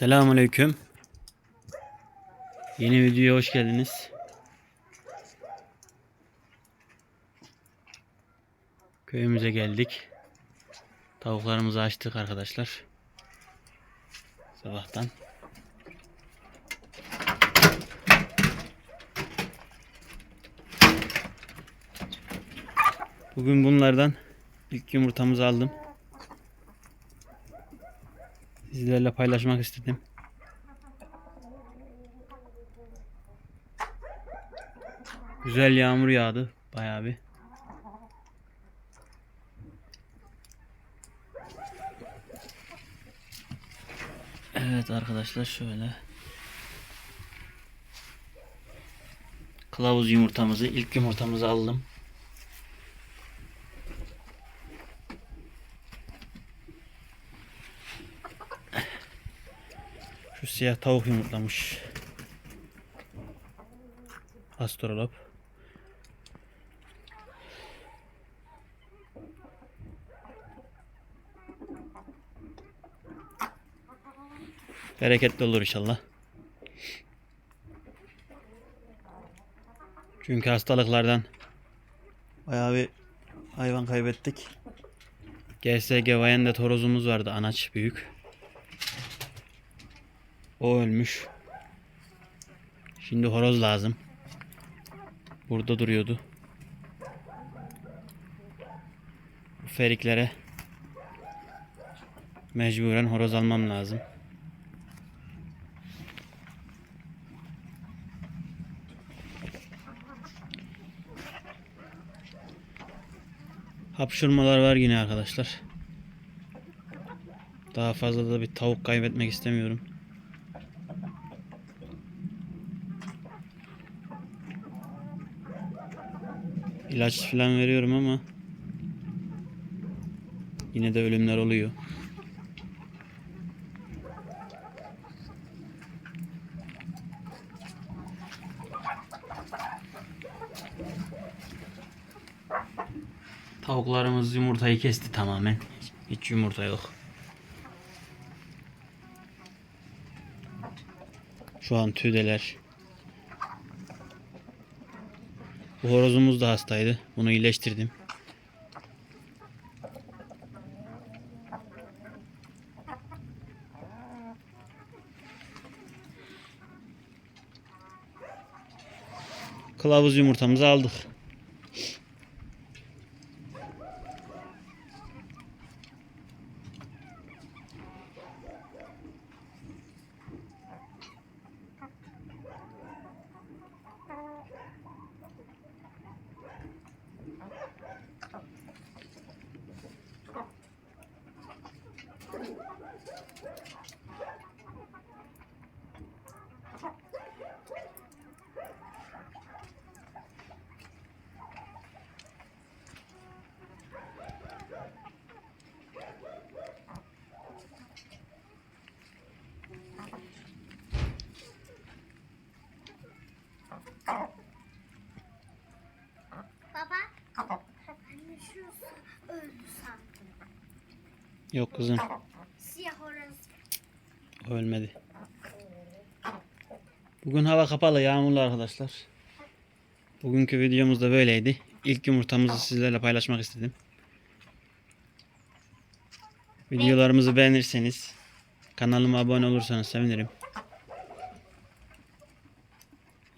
Selamünaleyküm. Yeni videoya hoş geldiniz. Köyümüze geldik. Tavuklarımızı açtık arkadaşlar. Sabahtan. Bugün bunlardan ilk yumurtamızı aldım. Sizlerle paylaşmak istedim. Güzel yağmur yağdı bayağı bir. Evet arkadaşlar şöyle. Kılavuz yumurtamızı, ilk yumurtamızı aldım. Şu siyah tavuk yumurtlamış. Astrolop. Bereketli olur inşallah. Çünkü hastalıklardan bayağı bir hayvan kaybettik. GSG Vayen'de torozumuz vardı anaç büyük. O ölmüş. Şimdi horoz lazım. Burada duruyordu. Bu feriklere mecburen horoz almam lazım. Hapşurmalar var yine arkadaşlar. Daha fazla da bir tavuk kaybetmek istemiyorum. İlaç falan veriyorum ama yine de ölümler oluyor. Tavuklarımız yumurtayı kesti tamamen. Hiç yumurta yok. Şu an tüydeler. Bu horozumuz da hastaydı. Bunu iyileştirdim. Kılavuz yumurtamızı aldık. Baba. Anne şurası öldü sandım. Yok kızım Siyah horoz. ölmedi. Bugün hava kapalı yağmurlu arkadaşlar. Bugünkü videomuz da böyleydi. İlk yumurtamızı sizlerle paylaşmak istedim. Videolarımızı beğenirseniz kanalıma abone olursanız sevinirim.